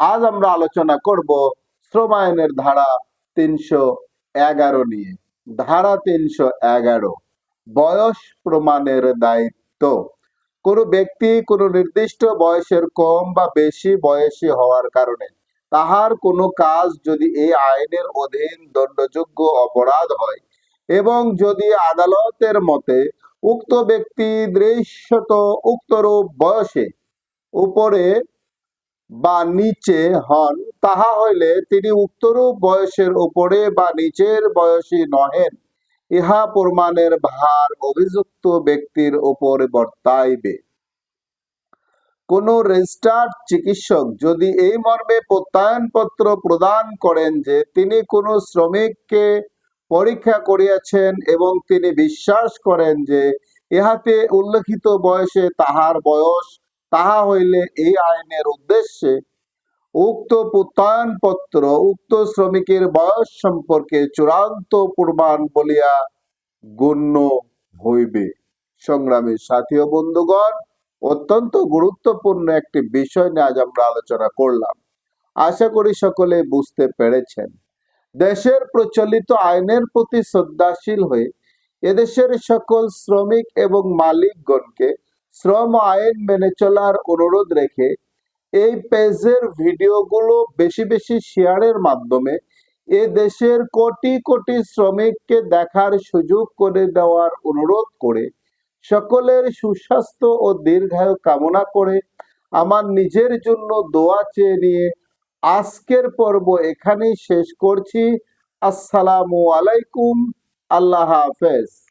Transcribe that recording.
আজ আমরা আলোচনা করব শ্রম আইনের ধারা তিনশো এগারো নিয়ে। ধারা তিনশো এগারো, বয়স প্রমাণের দায়িত্ব। কোনো ব্যক্তি কোনো নির্দিষ্ট বয়সের কম বা বেশি বয়সী হওয়ার কারণে তাহার কোনো কাজ যদি এই আইনের অধীন দণ্ডযোগ্য অপরাধ হয় এবং যদি আদালতের মতে উক্ত ব্যক্তি দৃশ্যত উক্তরূপ বয়সে উপরে বা নিচে হন, তাহা হইলে তিনি উক্তরূপ বয়সের উপরে বা নিচের বয়সী নহেন। ইহা প্রমাণের ভার অভিযুক্ত ব্যক্তির উপর বর্তাইবে। কোন রেজিস্টার্ড চিকিৎসক যদি এই মর্মে প্রত্যয়নপত্র প্রদান করেন যে তিনি কোনো শ্রমিককে পরীক্ষা করিয়াছেন এবং তিনি বিশ্বাস করেন যে ইহাতে উল্লেখিত বয়সে তাহার বয়স তাহা হইলে এই আইনের উদ্দেশ্যে উক্ত প্রত্যয়নপত্র উক্ত শ্রমিকের বয়স সম্পর্কে চূড়ান্ত প্রমাণ বলিয়া গণ্য হইবে। সংগ্রামী সাথী ও বন্ধুগণ, অত্যন্ত গুরুত্বপূর্ণ একটি বিষয় নিয়ে আজ আমরা আলোচনা করলাম। আশা করি সকলে বুঝতে পেরেছেন। দেশের প্রচলিত আইনের প্রতি শ্রদ্ধাশীল হয়ে এদেশের সকল শ্রমিক এবং মালিকগণকে শ্রম আইন মেনে চলার অনুরোধ রেখে এই পেজের ভিডিওগুলো বেশি বেশি শেয়ারের মাধ্যমে এ দেশের কোটি কোটি শ্রমিককে দেখার সুযোগ করে দেওয়ার অনুরোধ করে সকলের সুস্বাস্থ্য ও দীর্ঘায়ু কামনা করে আমার নিজের জন্য দোয়া চেয়ে নিয়ে আজকের পর্ব এখানেই শেষ করছি। আসসালামু আলাইকুম। আল্লাহ হাফেজ।